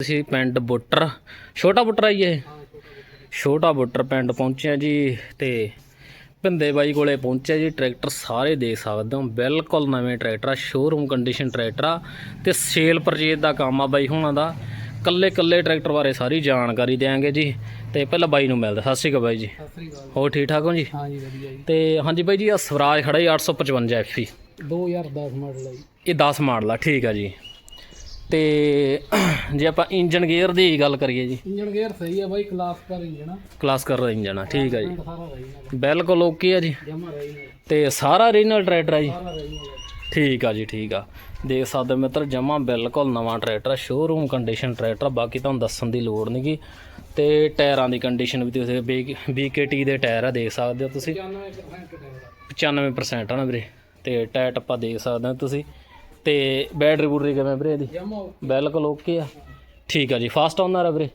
ਅਸੀਂ ਪਿੰਡ ਬੁੱਟਰ ਛੋਟਾ ਬੁੱਟਰ ਆਈ ਇਹ? ਛੋਟਾ ਬੁੱਟਰ ਪਿੰਡ ਪਹੁੰਚਿਆ ਜੀ ਤੇ ਭਿੰਦੇ ਬਾਈ ਕੋਲੇ ਪਹੁੰਚਿਆ ਜੀ ਟਰੈਕਟਰ ਸਾਰੇ ਦੇਖ ਸਕਦੇ ਹੋ ਬਿਲਕੁਲ ਨਵੇਂ ਟਰੈਕਟਰ ਆ ਸ਼ੋਰੂਮ ਕੰਡੀਸ਼ਨ ਟਰੈਕਟਰ ਆ ਤੇ ਸੇਲ ਪਰਚੇਜ ਦਾ ਕੰਮ ਆ ਬਾਈ ਹੁਣਾਂ ਦਾ। ਕੱਲੇ ਕੱਲੇ ਟਰੈਕਟਰ ਬਾਰੇ ਸਾਰੀ ਜਾਣਕਾਰੀ ਦੇਾਂਗੇ ਜੀ ਤੇ ਪਹਿਲਾਂ ਬਾਈ ਨੂੰ ਮਿਲਦਾ ਸਤਿ ਸ਼੍ਰੀ ਅਕਾਲ ਬਾਈ ਜੀ। ਹੋਰ ਠੀਕ ਠਾਕ ਹੋ ਜੀ? ਹਾਂ ਜੀ ਵਧੀਆ ਜੀ। ਤੇ ਹਾਂਜੀ ਬਾਈ ਜੀ ਆ ਸਵਰਾਜ ਖੜਾ ਜੀ 855 ਐਫੀ 2010 ਮਾਡਲ ਹੈ ਜੀ। ਇਹ 10 ਮਾਡਲ ਆ ਠੀਕ ਆ ਜੀ। ਤੇ ਜੇ ਆਪਾਂ ਇੰਜਨ ਗੇਅਰ ਦੀ ਗੱਲ ਕਰੀਏ ਜੀ। ਇੰਜਨ ਗੇਅਰ ਸਹੀ ਹੈ ਬਾਈ ਕਲਾਸ ਪਰ ਇੰਜਨ ਆ ਕਲਾਸ ਕਰ ਇੰਜਨ ਆ ਠੀਕ ਆ ਜੀ। ਰਹੀ ਬਿਲਕੁਲ ਓਕੇ ਆ ਜੀ। ਰਹੀ ਤੇ ਸਾਰਾ ਰੀਜਨਲ ਟਰੈਕਟਰ ਆ ਜੀ। ਰਹੀ ਠੀਕ ਆ ਜੀ ਠੀਕ ਆ। ਦੇਖ ਸਕਦੇ ਹੋ ਮਿੱਤਰ ਜਮਾ ਬਿਲਕੁਲ ਨਵਾਂ ਟਰੈਕਟਰ ਆ ਸ਼ੋਰੂਮ ਕੰਡੀਸ਼ਨ ਟਰੈਕਟਰ ਆ ਬਾਕੀ ਤੁਹਾਨੂੰ ਦੱਸਣ ਦੀ ਲੋੜ ਨਹੀਂਗੀ ਤੇ ਟਾਇਰਾਂ ਦੀ ਕੰਡੀਸ਼ਨ ਵੀ ਤੁਸੀਂ BKT ਦੇ ਟਾਇਰ ਆ ਦੇਖ ਸਕਦੇ ਹੋ ਤੁਸੀਂ। 95% ਡਰਾਈਵਰ 95% ਆ। ਨਾ ਵੀਰੇ। ਤੇ ਟਾਇਰ ਟੱਪਾ ਦੇਖ ਸਕਦੇ ਹੋ ਤੁਸੀਂ। ਤੇ ਬੈਟਰੀ ਬੂਟਰੀ ਕਿਵੇਂ ਵੀਰੇ ਇਹਦੀ? ਜਮਾ ਬਿਲਕੁਲ ਓਕੇ ਆ। ਠੀਕ ਆ ਜੀ ਫਾਸਟ ਓਨਰ ਆ ਵੀਰੇ?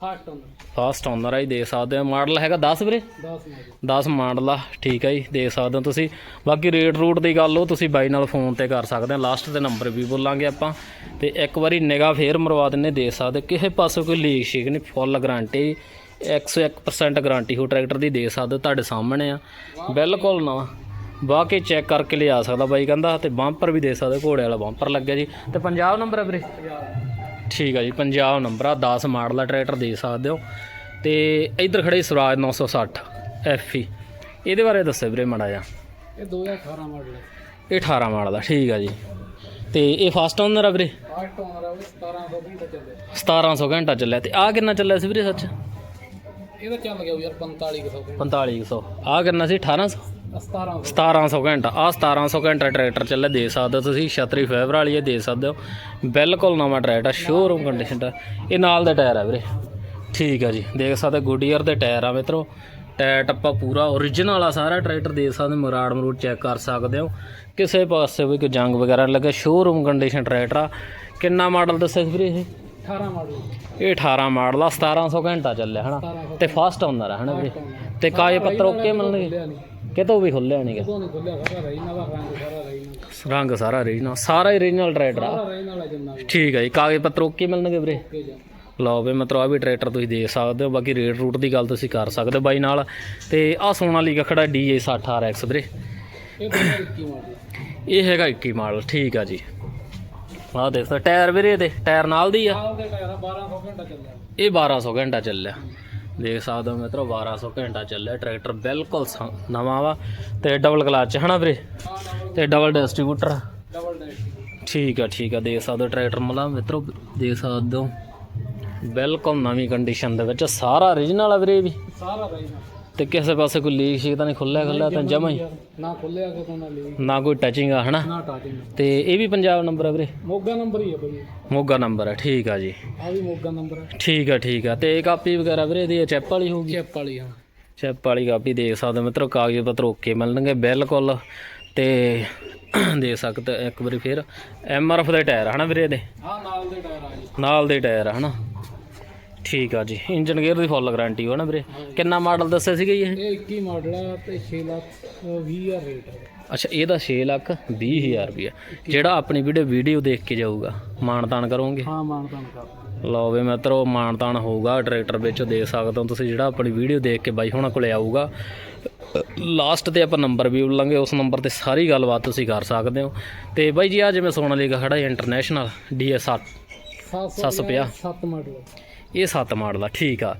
ਫਾਸਟ ਹੁੰਦਾ ਫਾਸਟ ਓਨਰ ਆ ਜੀ ਦੇਖ ਸਕਦੇ ਹੋ। ਮਾਡਲ ਹੈਗਾ 10 ਵੀਰੇ? 10 ਮਾਡਲ 10 ਮਾਡਲ ਆ ਠੀਕ ਹੈ ਜੀ ਦੇਖ ਸਕਦੇ ਹੋ ਤੁਸੀਂ। ਬਾਕੀ ਰੇਟ ਰੂਟ ਦੀ ਗੱਲ ਉਹ ਤੁਸੀਂ ਬਾਈ ਨਾਲ ਫੋਨ ਤੇ ਕਰ ਸਕਦੇ ਆ ਲਾਸਟ ਤੇ ਨੰਬਰ ਵੀ ਬੋਲਾਂਗੇ ਆਪਾਂ। ਤੇ ਇੱਕ ਵਾਰੀ ਨਿਗਾਹ ਫੇਰ ਮਰਵਾ ਦਿੰਨੇ ਦੇਖ ਸਕਦੇ ਕਿਸੇ ਪਾਸੋਂ ਕੋਈ ਲੀਕ ਸ਼ੀਕ ਨਹੀਂ ਫੁੱਲ ਗਾਰੰਟੀ 101% ਗਾਰੰਟੀ ਹੋ ਟਰੈਕਟਰ ਦੀ ਦੇ ਸਕਦੇ ਤੁਹਾਡੇ ਸਾਹਮਣੇ ਆ। ਬਿਲਕੁਲ ਨਵਾਂ। ਬਾਹ ਕੇ ਚੈੱਕ ਕਰਕੇ ਲਿਆ ਸਕਦਾ ਬਾਈ ਕਹਿੰਦਾ ਤੇ ਬੰਪਰ ਵੀ ਦੇ ਸਕਦੇ ਘੋੜੇ ਵਾਲਾ ਬੰਪਰ ਲੱਗਿਆ ਜੀ। ਤੇ ਪੰਜਾਬ ਨੰਬਰ ਹੈ ਵੀਰੇ? ਠੀਕ ਆ ਜੀ ਪੰਜਾਬ ਨੰਬਰ ਆ 10 ਮਾਡਲ ਦਾ ਟਰੈਕਟਰ ਦੇ ਸਕਦੇ ਹੋ। ਤੇ ਇੱਧਰ ਖੜੇ ਸਵਰਾਜ 960 ਐਫਈ ਇਹਦੇ ਬਾਰੇ ਦੱਸੋ ਵੀਰੇ ਮਾੜਾ ਜਿਹਾ। ਇਹ 2018 ਮਾਡਲ ਹੈ ਇਹ 18 ਮਾਡਲ ਦਾ ਠੀਕ ਆ ਜੀ। ਤੇ ਇਹ ਫਸਟ ਓਨਰ ਆ ਵੀਰੇ? ਫਾਸਟ ਓਨਰ ਆ ਉਹ 1700 ਘੰਟੇ ਚੱਲੇ 1700 ਘੰਟਾ ਚੱਲਿਆ। ਤੇ ਆ ਕਿੰਨਾ ਚੱਲਿਆ ਸੀ ਵੀਰੇ ਸੱਚ? ਇਹਦਾ ਚੱਲ ਗਿਆ ਯਾਰ 4500 ਘੰਟੇ। 4500 ਆ ਕਿੰਨਾ ਸੀ? 1800 1700 1700 ਘੰਟਾ। ਆ 1700 ਘੰਟਾ ਟਰੈਕਟਰ ਚੱਲਿਆ ਦੇ ਸਕਦੇ ਹੋ ਤੁਸੀਂ ਛਤਰੀ ਫਾਈਬਰ ਵਾਲੀ ਇਹ ਦੇ ਸਕਦੇ ਹੋ। ਬਿਲਕੁਲ ਨਵਾਂ ਟਰੈਕਟਰ ਸ਼ੋਰੂਮ ਕੰਡੀਸ਼ਨ ਦਾ। ਇਹ ਨਾਲ ਦੇ ਟਾਇਰ ਆ ਵੀਰੇ। ਠੀਕ ਆ ਜੀ ਦੇਖ ਸਕਦੇ ਗੁੱਡੀਅਰ ਦੇ ਟਾਇਰ ਆ ਮਿੱਤਰੋ। ਟਾਇਰ ਟੱਪਾ ਪੂਰਾ ਓਰੀਜਨਲ ਆ ਸਾਰਾ ਟਰੈਕਟਰ ਦੇਖ ਸਕਦੇ ਮਰਾੜ ਮਰੂੜ ਚੈੱਕ ਕਰ ਸਕਦੇ ਹੋ। ਕਿਸੇ ਪਾਸੇ ਵੀ ਕੋਈ ਜੰਗ ਵਗੈਰਾ ਲੱਗਾ ਸ਼ੋਰੂਮ ਕੰਡੀਸ਼ਨ ਟਰੈਕਟਰ ਆ। ਕਿੰਨਾ ਮਾਡਲ ਦੱਸਿਆ ਵੀਰੇ ਇਹ? 18 ਮਾਡਲ ਇਹ 18 ਮਾਡਲ ਆ 1700 ਘੰਟਾ ਚੱਲਿਆ ਹਨਾ? 1700 ਤੇ ਫਸਟ ਓਨਰ ਆ ਹਨਾ ਵੀਰੇ? ਤੇ ਕਾਗਜ਼ ਪੱਤਰ ਓਕੇ ਮਿਲਣਗੇ? ਕਿਤੋਂ ਵੀ ਖੁੱਲਿਆ ਨਹੀਂਗਾ ਕਦੋਂ ਨਹੀਂ ਖੁੱਲਿਆ ਸਾਰਾ ਦਾ ਰੰਗ ਸਾਰਾ ਰਹੀ ਨਾ ਰੰਗ ਸਾਰਾ ਰੀਜਨਲ ਸਾਰਾ ਹੀ ਰੀਜਨਲ ਟਰੈਕਟਰ ਆ। ਸਾਰਾ ਜਿੰਨਾ ਵੀ। ਠੀਕ ਹੈ ਜੀ ਕਾਗਜ਼ ਪੱਤਰ ਓਕੇ ਮਿਲਣਗੇ ਵੀਰੇ? ਓਕੇ ਜਾ। ਲਓ ਵੀ ਮਤਲਬ ਆ ਵੀ ਟਰੈਕਟਰ ਤੁਸੀਂ ਦੇਖ ਸਕਦੇ ਹੋ ਬਾਕੀ ਰੇਟ ਰੂਟ ਦੀ ਗੱਲ ਤੁਸੀਂ ਕਰ ਸਕਦੇ ਹੋ ਬਾਈ ਨਾਲ। ਤੇ ਆ ਸੋਨਾਲੀਕਾ ਖੜਾ DA 60 RX ਵੀਰੇ। ਇਹ 2021 ਮਾਡਲ ਇਹ ਹੈਗਾ 21 ਮਾਡਲ ਠੀਕ ਆ ਜੀ। ਆਹ ਦੇਖ ਟਾਇਰ ਵੀਰੇ ਇਹਦੇ ਟਾਇਰ ਨਾਲ ਦੀ ਆ। ਸਾਲ ਦੇ ਟਾਇਰ 1200 ਘੰਟਾ ਚੱਲਿਆ। ਇਹ 1200 ਘੰਟਾ ਚੱਲਿਆ। ਦੇਖ ਸਕਦੇ ਹੋ ਮਿੱਤਰੋ 1200 ਘੰਟਾ ਚੱਲਿਆ ਟਰੈਕਟਰ ਬਿਲਕੁਲ ਨਵਾਂ ਵਾ ਤੇ ਡਬਲ ਕਲਚ ਹਨਾ ਵੀਰੇ? ਤੇ ਡਬਲ ਡਿਸਟ੍ਰੀਬਿਊਟਰ ਠੀਕ ਆ ਠੀਕ ਆ ਦੇਖ ਸਕਦੇ ਹੋ ਟਰੈਕਟਰ ਮਲਾ ਮਿੱਤਰੋ ਦੇਖ ਸਕਦੇ ਹੋ। ਬਿਲਕੁਲ ਨਵੀਂ ਕੰਡੀਸ਼ਨ ਦੇ ਵਿੱਚ ਸਾਰਾ origignal ਆ ਵੀਰੇ ਵੀ। ਸਾਰਾ ਨਾ ਤੇ ਕਿਸੇ ਪਾਸੇ ਕੋਈ ਲੀਕ ਸ਼ੀਕ ਤਾਂ ਨਹੀਂ ਖੁੱਲਿਆ ਖੁੱਲਿਆ ਤਾਂ ਜਮਾ ਹੀ। ਨਾ ਖੁੱਲਿਆ ਕਿ ਕੋਨਾ ਲਈ ਨਾ ਕੋਈ ਟੱਚਿੰਗ ਆ ਹਨਾ? ਨਾ ਟਾਟਿੰਗ ਤੇ ਇਹ ਵੀ ਪੰਜਾਬ ਨੰਬਰ ਆ ਵੀਰੇ? ਮੋਗਾ ਨੰਬਰ ਹੀ ਹੈ ਬਈ। ਮੋਗਾ ਨੰਬਰ ਹੈ ਠੀਕ ਆ ਜੀ। ਆ ਵੀ ਮੋਗਾ ਨੰਬਰ ਹੈ ਠੀਕ ਆ ਠੀਕ ਆ। ਤੇ ਇਹ ਕਾਪੀ ਵਗੈਰਾ ਵੀਰੇ ਇਹਦੀ ਚੈਪ ਵਾਲੀ ਹੋਊਗੀ? ਚੈਪ ਵਾਲੀ ਹਾਂ। ਚੈਪ ਵਾਲੀ ਕਾਪੀ ਦੇਖ ਸਕਦੇ ਮਿੱਤਰੋ ਕਾਗਜ਼ ਪੱਤਰ ਓਕੇ ਮਿਲਣਗੇ ਬਿਲਕੁਲ। ਤੇ ਦੇ ਸਕਦੇ ਇੱਕ ਵਾਰੀ ਫਿਰ। ਐਮਆਰਐਫ ਦੇ ਟਾਇਰ ਹਨਾ ਵੀਰੇ ਇਹਦੇ? ਹਾਂ ਨਾਲ ਦੇ ਟਾਇਰ ਆ ਜੀ। ਨਾਲ ਦੇ ਟਾਇਰ ਆ ਹਨਾ? ਠੀਕ ਆ ਜੀ ਇੰਜਨ ਗੇਅਰ ਦੀ ਫੁੱਲ ਗਾਰੰਟੀ ਹੋ ਨਾ ਵੀਰੇ? ਕਿੰਨਾ ਮਾਡਲ ਦੱਸਿਆ ਸੀਗਾ ਜੀ ਇਹ? ਇਹ 21 ਮਾਡਲ ਆ ਤੇ 6 ਲੱਖ 20 ਹਜ਼ਾਰ ਰੇਟ ਹੈ ਅੱਛਾ ਇਹਦਾ 6 ਲੱਖ 20 ਹਜ਼ਾਰ ਰੁਪਇਆ ਜਿਹੜਾ ਆਪਣੀ ਵੀਡੀਓ ਵੀਡੀਓ ਦੇਖ ਕੇ ਜਾਊਗਾ ਮਾਨਤਾਨ ਕਰੋਗੇ? ਹਾਂ ਮਾਨਤਾਨ ਕਰ ਲਓ ਵੀ ਮਿੱਤਰੋ ਮਾਨਤਾਨ ਹੋਊਗਾ ਟਰੈਕਟਰ ਵਿੱਚ ਦੇ ਸਕਦੇ ਹੋ ਤੁਸੀਂ ਜਿਹੜਾ ਆਪਣੀ ਵੀਡੀਓ ਦੇਖ ਕੇ ਬਾਈ ਹੁਣਾਂ ਕੋਲੇ ਆਊਗਾ। ਲਾਸਟ ਤੇ ਆਪਾਂ ਨੰਬਰ ਵੀ ਬੋਲਾਂਗੇ ਉਸ ਨੰਬਰ ਤੇ ਸਾਰੀ ਗੱਲਬਾਤ ਤੁਸੀਂ ਕਰ ਸਕਦੇ ਹੋ। ਤੇ ਬਾਈ ਜੀ ਆ ਜਿਵੇਂ ਸੋਨਾਲੀਕਾ ਖੜਾ ਇੰਟਰਨੈਸ਼ਨਲ ਡੀਐਸ 750 7 ਮਾਡਲ ਇਹ 7 ਮਾਡਲ ਆ ਠੀਕ ਆ।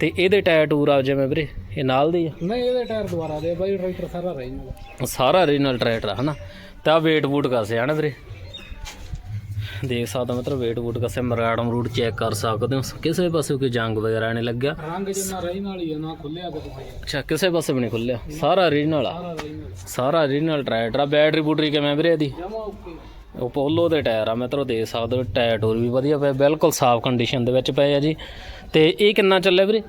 ਤੇ ਇਹਦੇ ਟਾਇਰ ਟੂਰ ਆ ਜਿਵੇਂ ਵੀਰੇ ਇਹ ਨਾਲ ਦੀ ਆ? ਨਹੀਂ ਇਹਦੇ ਟਾਇਰ ਦੁਬਾਰਾ ਦੇ ਬਾਈ ਟਰੈਕਟਰ ਸਾਰਾ ਰਹੀ ਨਾਲ। ਸਾਰਾ ਓਰੀਜਨਲ ਟਰੈਕਟਰ ਆ ਹਨਾ? ਤੇ ਆ ਵੇਟ ਬੂਟ ਕਸੇ ਹਨਾ ਵੀਰੇ। ਦੇਖ ਸਕਦਾ ਮਤਲਬ ਵੇਟ ਬੂਟ ਕਸੇ ਮਰਾੜ ਮਰੂੜ ਚੈੱਕ ਕਰ ਸਕਦੇ ਹੋ। ਕਿਸੇ ਪਾਸੇ ਕੋਈ ਜੰਗ ਵਗੈਰਾ ਨਹੀਂ ਲੱਗਿਆ। ਰੰਗ ਜਿੰਨਾ ਰਹੀ ਨਾਲ ਹੀ ਆ ਨਾ ਖੁੱਲਿਆ ਕਿ ਤੁਸੀਂ ਅੱਛਾ ਕਿਸੇ ਪਾਸੇ ਵੀ ਨਹੀਂ ਖੁੱਲਿਆ। ਸਾਰਾ ਓਰੀਜਨਲ ਆ। ਸਾਰਾ ਰਹੀ ਨਾਲ ਸਾਰਾ ਓਰੀਜਨਲ ਟਰੈਕਟਰ ਆ। ਬੈਟਰੀ ਬੂਟਰੀ ਕਿਵੇਂ ਵੀਰੇ ਇਹਦੀ? ਜਮਾ ਓਕੇ ਪੋਲੋ ਦੇ ਟਾਇਰ ਆ ਮੈਂ ਤੁਹਾਨੂੰ ਦੇ ਸਕਦਾ ਟਾਇਰ ਟੂਰ ਵੀ ਵਧੀਆ ਪਏ ਬਿਲਕੁਲ ਸਾਫ਼ ਕੰਡੀਸ਼ਨ ਦੇ ਵਿੱਚ ਪਏ ਆ ਜੀ। ਤੇ ਇਹ ਕਿੰਨਾ ਚੱਲਿਆ ਵੀਰੇ?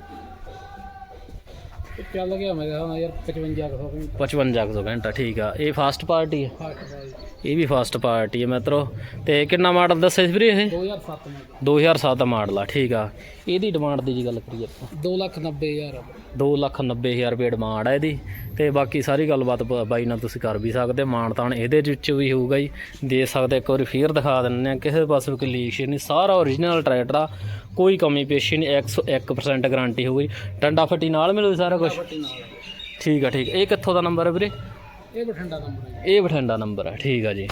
ਚੱਲ ਗਿਆ ਮੇਰੇ ਨਾਲ ਯਾਰ 55 ਕੁ ਸੌ 5500 ਘੰਟਾ ਠੀਕ ਆ। ਇਹ ਫਾਸਟ ਪਾਰਟੀ ਹੈ ਇਹ ਵੀ ਫਾਸਟ ਪਾਰਟੀ ਹੈ ਮਿੱਤਰੋ। ਤੇ ਕਿੰਨਾ ਮਾਡਲ ਦੱਸਿਆ ਸੀ ਵੀਰੇ ਇਹ? 2007 ਮਾਡਲ 2007 ਮਾਡਲ ਆ ਠੀਕ ਆ। ਇਹਦੀ ਡਿਮਾਂਡ ਦੀ ਜੀ ਗੱਲ ਕਰੀਏ ਆਪਾਂ। 2 ਲੱਖ 90 ਹਜ਼ਾਰ 2 ਲੱਖ 90 ਹਜ਼ਾਰ ਰੁਪਏ ਡਿਮਾਂਡ ਆ ਇਹਦੀ। ਤੇ ਬਾਕੀ ਸਾਰੀ ਗੱਲਬਾਤ ਬ- ਬਾਈ ਨਾਲ ਤੁਸੀਂ ਕਰ ਵੀ ਸਕਦੇ ਹੋ। ਮਾਨਤਾਨ ਇਹਦੇ ਵਿੱਚ ਵੀ ਹੋਊਗਾ ਜੀ। ਦੇ ਸਕਦੇ ਇੱਕ ਵਾਰੀ ਫੇਰ ਦਿਖਾ ਦਿੰਦੇ ਆ ਕਿਸੇ ਪਾਸੇ ਕੋਈ ਲੀਕ ਨਹੀਂ। ਸਾਰਾ ਓਰੀਜਨਲ ਟਰੈਕਟਰ ਆ ਕੋਈ ਕਮੀ ਪੇਸ਼ੀ ਨਹੀਂ 101% ਗਾਰੰਟੀ ਹੋਊਗੀ। ਟੰਡਾ ਫੱਟੀ ਨਾਲ ਮਿਲੂ ਸਾਰਾ ਕੁਝ ਠੀਕ ਆ ਠੀਕ। ਇਹ ਕਿੱਥੋਂ ਦਾ ਨੰਬਰ ਹੈ ਵੀਰੇ? ਇਹ ਬਠਿੰਡਾ ਨੰਬਰ ਹੈ ਇਹ ਬਠਿੰਡਾ ਨੰਬਰ ਹੈ ਠੀਕ ਆ ਜੀ।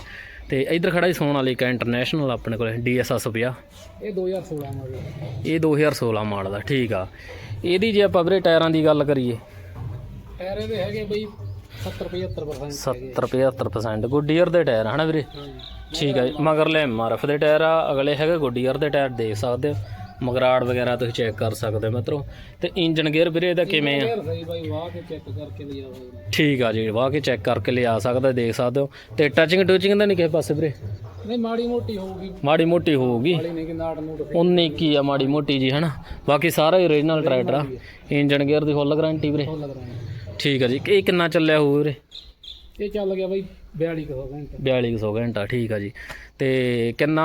ਤੇ ਇਧਰ ਖੜਾ ਜੀ ਸੋਨਾਲੀਕਾ ਇੰਟਰਨੈਸ਼ਨਲ ਆਪਣੇ ਕੋਲ ਡੀਐਸਐਸ ਪਿਆ। ਇਹ 2016 ਮਾਡਲ ਹੈ ਇਹ 2016 ਮਾਡਲ ਦਾ ਠੀਕ ਆ। ਇਹਦੀ ਜੇ ਆਪਾਂ ਵੀਰੇ ਟਾਇਰਾਂ ਦੀ ਗੱਲ ਕਰੀਏ ਟਾਇਰ ਇਹਦੇ ਹੈਗੇ ਬਈ 70 75% 70 75% ਗੁੱਡੀਅਰ ਦੇ ਟਾਇਰ ਹਨਾ ਵੀਰੇ? ਠੀਕ ਹੈ ਮਗਰਲੇ ਐਮਆਰਐਫ ਦੇ ਟਾਇਰ ਆ ਅਗਲੇ ਹੈਗੇ ਗੁੱਡੀਅਰ ਦੇ ਟਾਇਰ ਦੇਖ ਸਕਦੇ ਹੋ ਮਗਰਾੜ ਵਗੈਰਾ ਤੁਸੀਂ ਚੈੱਕ ਕਰ ਸਕਦੇ ਹੋ ਮਿੱਤਰੋ। ਤੇ ਇੰਜਨ ਗੇਅਰ ਵੀਰੇ ਇਹਦਾ ਕਿਵੇਂ ਆ? ਠੀਕ ਆ ਜੀ ਵਾਹ ਕੇ ਚੈੱਕ ਕਰਕੇ ਲਿਆ ਸਕਦਾ ਦੇਖ ਸਕਦੇ ਹੋ। ਤੇ ਟੱਚਿੰਗ ਟੂਚਿੰਗ ਦਾ ਨਹੀਂ ਕਿਸੇ ਪਾਸੇ ਵੀਰੇ? ਨਹੀਂ ਮਾੜੀ ਮੋਟੀ ਹੋਊਗੀ। ਮਾੜੀ ਮੋਟੀ ਹੋਊਗੀ। ਉਨੀ ਕੀ ਆ ਮਾੜੀ ਮੋਟੀ ਜੀ ਹਨਾ? ਬਾਕੀ ਸਾਰਾ ਹੀ ਓਰੀਜਨਲ ਟਰੈਕਟਰ ਆ। ਇੰਜਨ ਗੇਅਰ ਦੀ ਫੁੱਲ ਗਾਰੰਟੀ ਵੀਰੇ। ਠੀਕ ਆ ਜੀ ਇਹ ਕਿੰਨਾ ਚੱਲਿਆ ਹੋਊ ਵੀਰੇ? ਇਹ ਚੱਲ ਗਿਆ ਬਾਈ 42 ਕੁ ਘੰਟੇ। 4200 ਘੰਟਾ ਠੀਕ ਆ ਜੀ। ਤੇ ਕਿੰਨਾ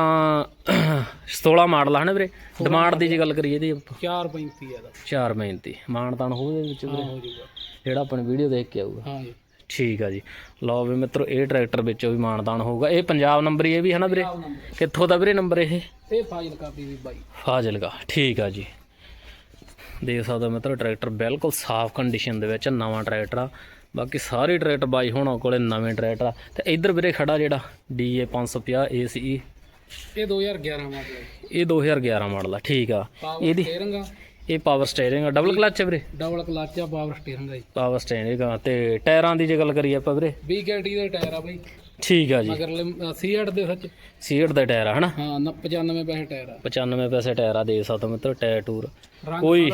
16 ਮਾਡਲ ਆ ਹਨਾ ਵੀਰੇ? ਡਿਮਾਂਡ ਦੀ ਜੇ ਗੱਲ ਕਰੀਏ ਇਹਦੀ 435 ਹੈ ਦਾ 4 ਮਿਹਨਤੀ ਮਾਨਤਾਨ ਹੋਊ ਦੇ ਵਿੱਚ ਹਾਂ ਵੀਰੇ। ਹੋ ਜਾਊਗਾ। ਜਿਹੜਾ ਆਪਣੀ ਵੀਡੀਓ ਦੇਖ ਕੇ ਆਊਗਾ। ਹਾਂ ਜੀ। ਠੀਕ ਆ ਜੀ। ਲਓ ਵੀ ਮਿੱਤਰੋ ਇਹ ਟਰੈਕਟਰ ਵਿੱਚੋਂ ਵੀ ਮਾਨਤਾਨ ਹੋਊਗਾ। ਇਹ ਪੰਜਾਬ ਨੰਬਰ ਹੀ ਇਹ ਵੀ ਹਨਾ ਵੀਰੇ? ਆਹ ਨੰਬਰ। ਕਿੱਥੋਂ ਦਾ ਵੀਰੇ ਨੰਬਰ ਇਹ? ਇਹ ਫਾਜ਼ਿਲ ਕਾਪੀ ਵੀ ਬਾਈ। ਫਾਜ਼ਿਲਕਾ ਠੀਕ ਆ ਜੀ। ਦੇਖ ਸਕਦੇ ਮਿੱਤਰੋ ਟਰੈਕਟਰ ਬਿਲਕੁਲ ਸਾਫ਼ ਕੰਡੀਸ਼ਨ ਦੇ ਵਿੱਚ ਨਵਾਂ ਟਰੈਕਟਰ ਆ। ਬਾਕੀ ਸਾਰੇ ਟਰੈਕਟਰ ਬਾਈ ਹੋਣਾ ਕੋਲੇ ਨਵੇਂ ਟਰੈਕਟਰ ਆ। ਤੇ ਇੱਧਰ ਵੀਰੇ ਖੜਾ ਜਿਹੜਾ DA 550 ACE ਇਹ 2011 ਮਾਡਲ ਇਹ 2011 ਮਾਡਲ ਆ ਠੀਕ ਆ। ਇਹਦੀ ਇਹ ਪਾਵਰ ਸਟੀਅਰਿੰਗ ਆ। ਡਬਲ ਕਲਚ ਆ ਵੀਰੇ? ਡਬਲ ਕਲਚ ਆ ਪਾਵਰ ਸਟੀਅਰਿੰਗ ਆ ਪਾਵਰ ਸਟੀਅਰਿੰਗ ਆ। ਤੇ ਟਾਇਰਾਂ ਦੀ ਜੇ ਗੱਲ ਕਰੀਏ ਆਪਾਂ ਵੀਰੇ? BKT ਦੇ ਟਾਇਰ ਆ ਬਾਈ। ਠੀਕ ਆ ਜੀ। ਮਗਰਲੇ ਸੀਐਟ ਦੇ ਸੱਚ ਸੀਟ ਦਾ ਟਾਇਰ ਆ ਹਨਾ? ਹਾਂ ਨ- 95 ਪੈਸੇ ਟਾਇਰ ਆ। 95 ਪੈਸੇ ਟਾਇਰ ਆ ਦੇ ਸਕਦੇ ਮਿੱਤਰੋ ਟਾਇਰ ਟੂਰ। ਕੋਈ-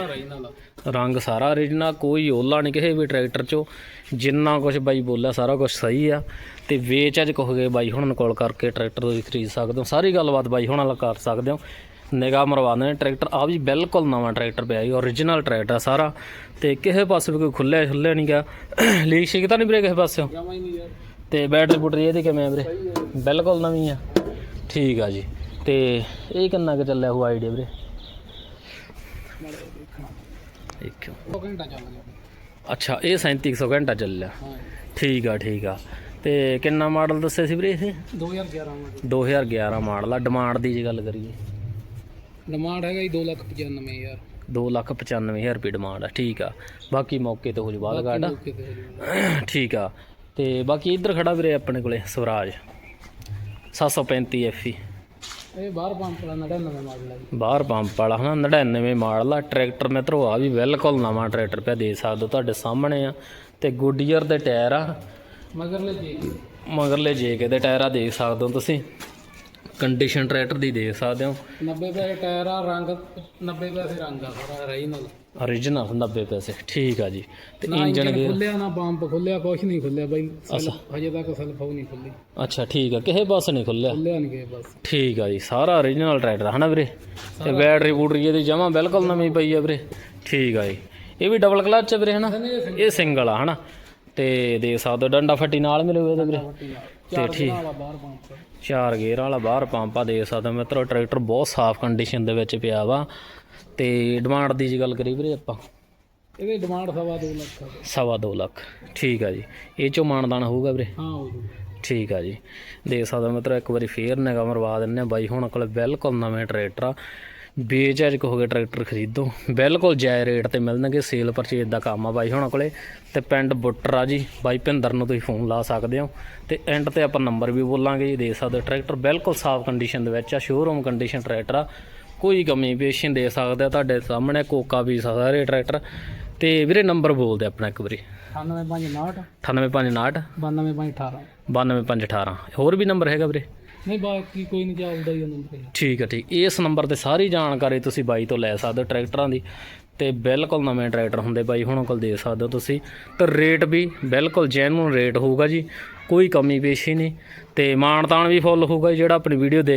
ਰੰਗ ਸਾਰਾ origignal ਕੋਈ ਓਲਾ ਨਹੀਂ ਕਿਸੇ ਵੀ ਟਰੈਕਟਰ ਚੋਂ। ਜਿੰਨਾ ਕੁਝ ਬਾਈ ਬੋਲਿਆ ਸਾਰਾ ਕੁਝ ਸਹੀ ਆ। ਤੇ ਵੇਚ ਅੱਜ ਕਹੋਗੇ ਬਾਈ ਹੁਣ ਕਾਲ ਕਰਕੇ ਟਰੈਕਟਰ ਤੁਸੀਂ ਖਰੀਦ ਸਕਦੇ ਹੋ। ਸਾਰੀ ਗੱਲਬਾਤ ਬਾਈ ਹੁਣ ਨਾਲ ਕਰ ਸਕਦੇ ਹੋ। ਨਿਗਾਹ ਮਰਵਾਉਂਦੇ ਨੇ ਟਰੈਕਟਰ। ਆ ਵੀ ਬਿਲਕੁਲ ਨਵਾਂ ਟਰੈਕਟਰ ਪਿਆ ਜੀ origignal ਟਰੈਕਟਰ ਆ ਸਾਰਾ। ਤੇ ਕਿਸੇ ਪਾਸੇ ਵੀ ਕੋਈ ਖੁੱਲਿਆ ਨਹੀਂ ਗਿਆ ਲੀਕ ਸ਼ੀਕ ਤਾਂ ਨਹੀਂ ਵੀਰੇ ਕਿਸੇ ਪਾਸਿਓਂ? ਜਮਾ ਹੀ ਨਹੀਂ ਯਾਰ। ਤੇ ਬੈਟਰੀ ਬੁਟਰੀ ਇਹਦੀ ਕਿਵੇਂ ਆ ਵੀਰੇ? ਬਿਲਕੁਲ ਨਵੀਂ ਆ। ਠੀਕ ਆ ਜੀ। ਤੇ ਇਹ ਕਿੰਨਾ ਕੁ ਚੱਲਿਆ ਹੋਊ ਆਈਡੀਆ ਵੀਰੇ? ਉਹ ਘੰਟਾ ਚੱਲ ਗਿਆ ਅੱਛਾ ਇਹ 3700 ਘੰਟਾ ਚੱਲਿਆ। ਠੀਕ ਆ ਠੀਕ ਆ। ਤੇ ਕਿੰਨਾ ਮਾਡਲ ਦੱਸਿਆ ਸੀ ਵੀਰੇ ਇਹ? 2011 ਮਾਡਲ 2011 ਮਾਡਲ ਆ। ਡਿਮਾਂਡ ਦੀ ਜੇ ਗੱਲ ਕਰੀਏ। ਡਿਮਾਂਡ ਹੈਗਾ ਜੀ 2,95 ਯਾਰ 295000 ਰੁਪਏ ਡਿਮਾਂਡ ਆ। ਠੀਕ ਆ। ਬਾਕੀ ਮੌਕੇ ਤੇ ਹੋ ਜੂ ਬਾਅਦ ਘਾਟ। ਠੀਕ ਆ। ਤੇ ਬਾਕੀ ਇੱਧਰ ਖੜਾ ਵੀਰੇ ਆਪਣੇ ਕੋਲੇ ਸਵਰਾਜ 735 ਐਫਈ ਇਹ ਬਾਹਰ ਪੰਪ ਵਾਲਾ 99 ਮਾਡਲ ਹੈ ਜੀ। ਬਾਹਰ ਪੰਪ ਵਾਲਾ ਹਨਾ 99 ਮਾਡਲ ਆ ਟਰੈਕਟਰ ਮਿੱਤਰੋ ਆ ਵੀ ਬਿਲਕੁਲ ਨਵਾਂ ਟਰੈਕਟਰ ਪਿਆ ਦੇ ਸਕਦੇ ਹੋ ਤੁਹਾਡੇ ਸਾਹਮਣੇ ਆ। ਤੇ ਗੁੱਡੀਅਰ ਦੇ ਟਾਇਰ ਆ। ਮਗਰਲੇ ਜੀ ਮਗਰਲੇ ਜੇਕੇ ਦੇ ਟਾਇਰ ਆ ਦੇਖ ਸਕਦੇ ਹੋ ਤੁਸੀਂ। ਕੰਡੀਸ਼ਨ ਟਰੈਕਟਰ ਦੀ ਦੇਖ ਸਕਦੇ ਹੋ। 90 ਪੈਸੇ ਟਾਇਰ ਆ ਰੰਗ 90 ਪੈਸੇ ਰੰਗ ਆ ਸਾਰਾ ਰਹੀ ਨਾਲ origignal 90 ਪੈਸੇ ਠੀਕ ਆ ਜੀ। ਤੇ ਨਾ ਗੇਅਰ ਖੁੱਲਿਆ ਨਾ ਪੰਪ ਖੁੱਲਿਆ ਕੁਛ ਨਹੀਂ ਖੁੱਲਿਆ ਬਾਈ। ਹਜੇ ਤੱਕ ਸੈਲਫ ਉਹ ਨਹੀਂ ਖੁੱਲੀ। ਅੱਛਾ ਠੀਕ ਆ ਕਿਸੇ ਪਾਸੇ ਨਹੀਂ ਖੁੱਲਿਆ। ਖੁੱਲਿਆ ਨਹੀਂ ਗਏ ਬਸ ਠੀਕ ਆ ਜੀ ਸਾਰਾ origignal ਟਰੈਕਟਰ ਹਨਾ ਵੀਰੇ? ਤੇ ਬੈਟਰੀ ਬੂਟਰੀ ਇਹਦੀ ਜਮਾ ਬਿਲਕੁਲ ਨਵੀਂ ਪਈ ਆ ਵੀਰੇ। ਠੀਕ ਆ ਜੀ। ਇਹ ਵੀ ਡਬਲ ਕਲਚ ਆ ਵੀਰੇ ਹਨਾ? ਇਹ ਸਿੰਗਲ ਆ ਹਨਾ? ਤੇ ਦੇ ਸਕਦੇ ਹੋ ਡੰਡਾ ਫੱਟੀ ਨਾਲ ਮਿਲੂਗਾ ਇਹਦੇ ਵੀਰੇ। ਚਾਰ ਦਿਨਾਂ ਵਾਲਾ ਬਾਹਰ ਪੰਪ ਚਾਰ ਗੇਅਰ ਵਾਲਾ ਬਾਹਰ ਪੰਪਾ ਦੇ ਸਕਦੇ ਹੋ ਮਿੱਤਰੋ ਟਰੈਕਟਰ ਬਹੁਤ ਸਾਫ਼ ਕੰਡੀਸ਼ਨ ਦੇ ਵਿੱਚ ਪਿਆ ਵਾ। ਤੇ ਡਿਮਾਂਡ ਦੀ ਜੇ ਗੱਲ ਕਰੀ ਵੀਰੇ ਆਪਾਂ। ਇਹਦੀ ਡਿਮਾਂਡ ਸਵਾ 2 ਲੱਖ ਆ ਸਵਾ ਦੋ ਲੱਖ। ਠੀਕ ਆ ਜੀ। ਇਹ ਚੋਂ ਮਾਨਦਾਨ ਹੋਊਗਾ ਵੀਰੇ? ਹਾਂ ਹੋ ਜੂਗਾ ਠੀਕ ਆ ਜੀ। ਦੇਖ ਸਕਦੇ ਮਿੱਤਰੋ ਇੱਕ ਵਾਰੀ ਫੇਰ ਨਿਗਾਹ ਮਰਵਾ ਦਿੰਨੇ ਆ। ਬਾਈ ਹੁਣ ਕੋਲ ਬਿਲਕੁਲ ਨਵੇਂ ਟਰੈਕਟਰ ਆ। ਬੇਚਾਰਕ ਹੋ ਕੇ ਟਰੈਕਟਰ ਖਰੀਦੋ। ਬਿਲਕੁਲ ਜਾਇ ਰੇਟ ਤੇ ਮਿਲਣਗੇ। ਸੇਲ ਪਰਚੇਜ ਦਾ ਕੰਮ ਆ ਬਾਈ ਹੁਣ ਕੋਲੇ ਤੇ ਪਿੰਡ ਬੁੱਟਰ ਆ ਜੀ। ਬਾਈ ਭਿੰਦਰ ਨੂੰ ਤੁਸੀਂ ਫੋਨ ਲਾ ਸਕਦੇ ਹੋ। ਤੇ ਐਂਡ ਤੇ ਆਪਾਂ ਨੰਬਰ ਵੀ ਬੋਲਾਂਗੇ ਜੀ। ਦੇਖ ਸਕਦੇ ਟਰੈਕਟਰ ਬਿਲਕੁਲ ਸਾਫ਼ ਕੰਡੀਸ਼ਨ ਦੇ ਵਿੱਚ ਆ। ਸ਼ੋਰੂਮ ਕੰਡੀਸ਼ਨ ਟਰੈਕਟਰ ਆ। ਕੋਈ ਕਮੀ ਪੇਸ਼ੀ ਦੇ ਸਕਦੇ ਤੁਹਾਡੇ ਸਾਹਮਣੇ ਕੋਕਾ ਵੀ ਸਾਰੇ ਟਰੈਕਟਰ। ਤੇ ਵੀਰੇ ਨੰਬਰ ਬੋਲਦੇ ਆਪਣਾ ਇੱਕ ਵਾਰੀ। 98559 98559 92518 92518 ਹੋਰ ਵੀ ਨੰਬਰ ਹੈਗਾ ਵੀਰੇ? ਨਹੀਂ ਬਾਕੀ ਕੋਈ ਨਹੀਂ ਚੱਲਦਾ ਹੀ ਤੇ ਠੀਕ ਹੈ ਠੀਕ। ਇਸ ਨੰਬਰ ਤੇ ਸਾਰੀ ਜਾਣਕਾਰੀ ਤੁਸੀਂ ਬਾਈ ਤੋਂ ਲੈ ਸਕਦੇ ਹੋ ਟਰੈਕਟਰਾਂ ਦੀ। ਤੇ ਬਿਲਕੁਲ ਨਵੇਂ ਟਰੈਕਟਰ ਹੁੰਦੇ ਬਾਈ ਹੁਣਾਂ ਕੋਲ ਦੇ ਸਕਦੇ ਹੋ ਤੁਸੀਂ। ਤੇ ਰੇਟ ਵੀ ਬਿਲਕੁਲ ਜੈਨੂਨ ਰੇਟ ਹੋਊਗਾ ਜੀ। ਕੋਈ ਕਮੀ ਪੇਸ਼ੀ ਨਹੀਂ। ਤੇ ਮਾਨਤਾਨ ਵੀ ਫੁੱਲ ਹੋਊਗਾ ਜੀ, ਜਿਹੜਾ ਆਪਣੀ ਵੀਡੀਓ ਦੇ